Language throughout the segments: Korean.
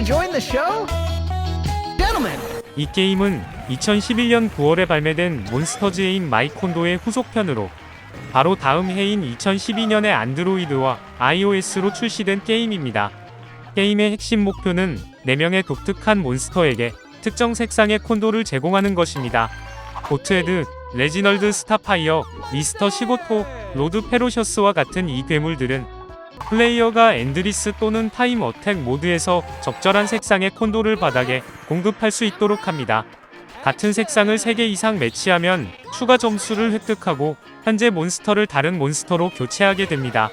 enjoying the show? Gentlemen, 이 게임은 2011년 9월에 발매된 몬스터즈인 마이콘도의 후속편으로 바로 다음 해인 2012년에 안드로이드와 iOS로 출시된 게임입니다. 게임의 핵심 목표는 4명의 독특한 몬스터에게 특정 색상의 콘도를 제공하는 것입니다. 고트헤드, 레지널드 스타파이어, 미스터 시고토, 로드 페로셔스와 같은 이 괴물들은 플레이어가 엔드리스 또는 타임 어택 모드에서 적절한 색상의 콘도를 바닥에 공급할 수 있도록 합니다. 같은 색상을 3개 이상 매치하면 추가 점수를 획득하고 현재 몬스터를 다른 몬스터로 교체하게 됩니다.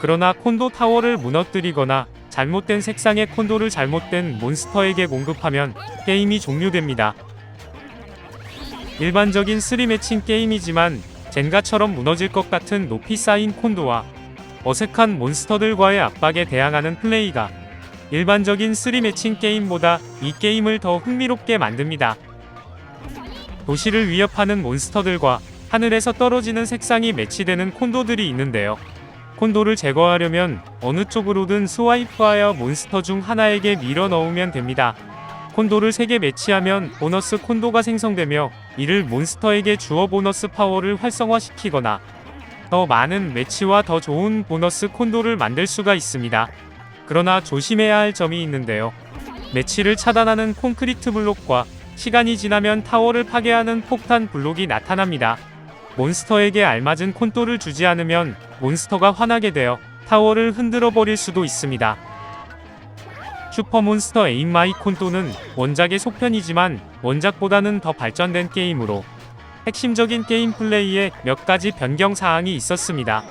그러나 콘도 타워를 무너뜨리거나 잘못된 색상의 콘도를 잘못된 몬스터에게 공급하면 게임이 종료됩니다. 일반적인 3매칭 게임이지만 젠가처럼 무너질 것 같은 높이 쌓인 콘도와 어색한 몬스터들과의 압박에 대항하는 플레이가 일반적인 3매칭 게임보다 이 게임을 더 흥미롭게 만듭니다. 도시를 위협하는 몬스터들과 하늘에서 떨어지는 색상이 매치되는 콘도들이 있는데요. 콘도를 제거하려면 어느 쪽으로든 스와이프하여 몬스터 중 하나에게 밀어 넣으면 됩니다. 콘도를 3개 매치하면 보너스 콘도가 생성되며 이를 몬스터에게 주어 보너스 파워를 활성화시키거나 더 많은 매치와 더 좋은 보너스 콘도를 만들 수가 있습니다. 그러나 조심해야 할 점이 있는데요. 매치를 차단하는 콘크리트 블록과 시간이 지나면 타워를 파괴하는 폭탄 블록이 나타납니다. 몬스터에게 알맞은 콘도를 주지 않으면 몬스터가 화나게 되어 타워를 흔들어 버릴 수도 있습니다. 슈퍼몬스터 에임마이 콘도는 원작의 속편이지만 원작보다는 더 발전된 게임으로 핵심적인 게임 플레이에 몇 가지 변경 사항이 있었습니다.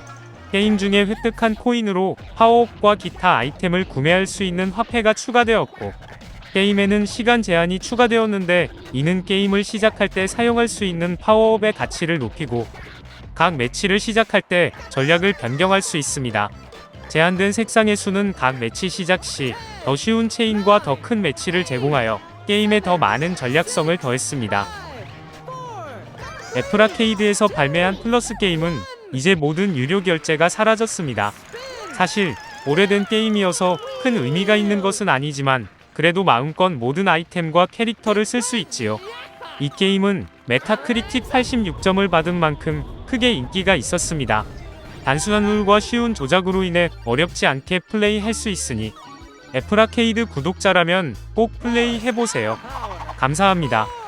게임 중에 획득한 코인으로 파워업과 기타 아이템을 구매할 수 있는 화폐가 추가되었고 게임에는 시간 제한이 추가되었는데 이는 게임을 시작할 때 사용할 수 있는 파워업의 가치를 높이고 각 매치를 시작할 때 전략을 변경할 수 있습니다. 제한된 색상의 수는 각 매치 시작 시 더 쉬운 체인과 더 큰 매치를 제공하여 게임에 더 많은 전략성을 더했습니다. 애플 아케이드에서 발매한 플러스 게임은 이제 모든 유료 결제가 사라졌습니다. 사실 오래된 게임이어서 큰 의미가 있는 것은 아니지만 그래도 마음껏 모든 아이템과 캐릭터를 쓸 수 있지요. 이 게임은 메타크리틱 86점을 받은 만큼 크게 인기가 있었습니다. 단순한 룰과 쉬운 조작으로 인해 어렵지 않게 플레이할 수 있으니 애플 아케이드 구독자라면 꼭 플레이 해보세요. 감사합니다.